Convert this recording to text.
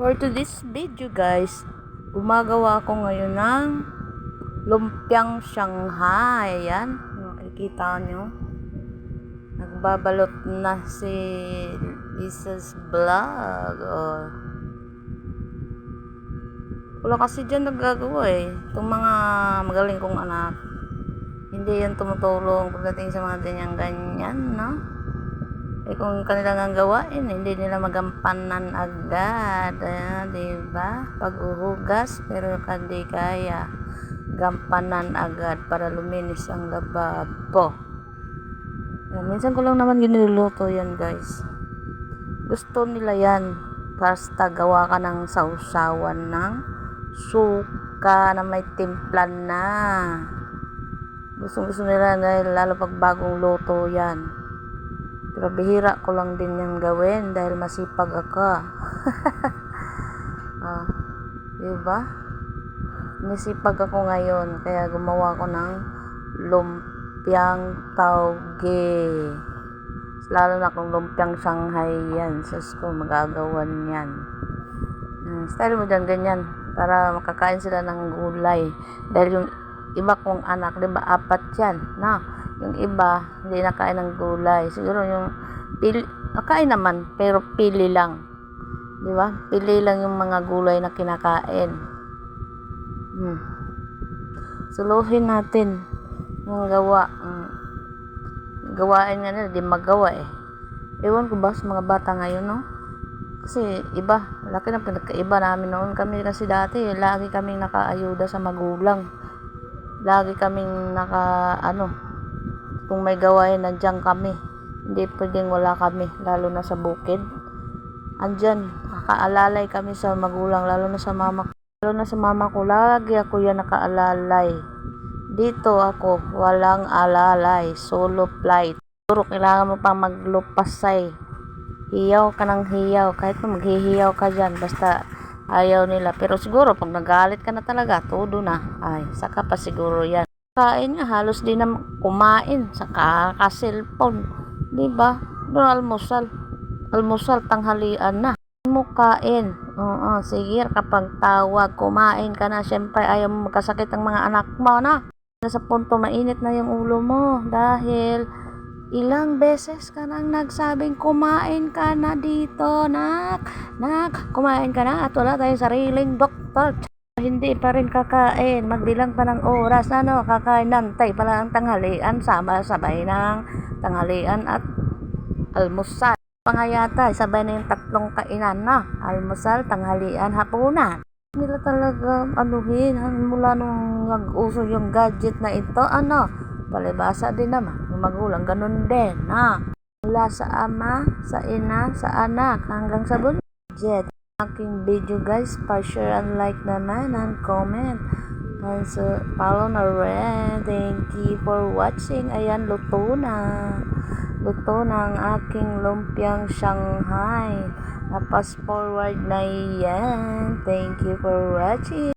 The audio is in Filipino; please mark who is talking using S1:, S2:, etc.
S1: For today's video guys, gumagawa ako ngayon ng lumpiang Shanghai. Ayan, makikita nyo. Nagbabalot na si Lisa's vlog. Oh. Wala kasi dyan nagagawa eh. Itong mga magaling kong anak. Hindi yan tumutulong pagdating sa mga ganyan-ganyan, no? Eh kung kanilang ang gawain, hindi nila magampanan agad. Ayan, di ba? Pag-uhugas, pero hindi kaya gampanan agad para luminis ang lababo. Ayan, minsan ko lang naman giniluluto yan, guys. Gusto nila yan. Basta gawa ka ng sausawan ng suka na may timplan na. Gusto gusto nila dahil lalo pag bagong luto yan. Pero bihira ko lang din yan gawin dahil masipag ako. ah, diba? Nisipag ako ngayon kaya gumawa ko ng lumpiang tauge. Lalo na kung lumpiang Shanghai yan. Sus ko, magagawan yan. Hmm, style mo dyan ganyan para makakain sila ng gulay. Dahil yung iba kong anak, di ba, apat yan. Na, yung iba, hindi nakain ng gulay. Siguro yung, pili, nakain naman, pero pili lang. Di ba? Pili lang yung mga gulay na kinakain. Hmm. Suluhin natin yung gawa. Hmm. Gawain nga nila, di magawa eh. Ewan ko ba sa mga bata ngayon, no? Kasi iba, laki na pinagkaiba namin noon. Kami kasi dati, lagi kaming nakaayuda sa magulang. Lagi kaming naka, ano, kung may gawain, nandiyan kami. Hindi pwedeng wala kami, lalo na sa bukid. Andyan, nakaalalay kami sa magulang, lalo na sa mama ko. Lalo na sa mama ko, lagi ako yan nakaalalay. Dito ako, walang alalay, solo flight. Siguro kailangan mo pa maglupasay. Hiyaw ka ng hiyaw, kahit na maghihiyaw ka dyan, basta ayaw nila. Pero siguro, pag nagalit ka na talaga, todo na. Ay, saka pa siguro yan. Kain nga, halos di na kumain sa kaka-cellphone. Di ba? Doon almusal. Almusal, tanghalian na. mo kain. Oo, sige, kapag tawag, kumain ka na. Siyempre, ayaw mo magkasakit ang mga anak mo, na. Nasa punto, mainit na yung ulo mo. Dahil, ilang beses ka nang nagsabing kumain ka na dito, nak. Nak, kumain ka na at wala tayong sariling doktor. Hindi pa rin kakain. Magbilang pa ng oras. Ano, kakain nantay pala ang tanghalian. Sama sabay ng tanghalian at almusal. Pangayata, sabay na yung tatlong kainan na. Almusal, tanghalian, hapunan. Nila talaga anuhin mula nung nag-uso yung gadget na ito, ano, palibasa din naman. Yung magulang, ganun din, na. Mula sa ama, sa ina, sa anak, hanggang sa budget. Aking video guys, pa-share and like naman and comment. And so, follow na rin. Thank you for watching. Ayan, luto na. Luto na ang aking lumpiang Shanghai. Napas forward na yan. Thank you for watching.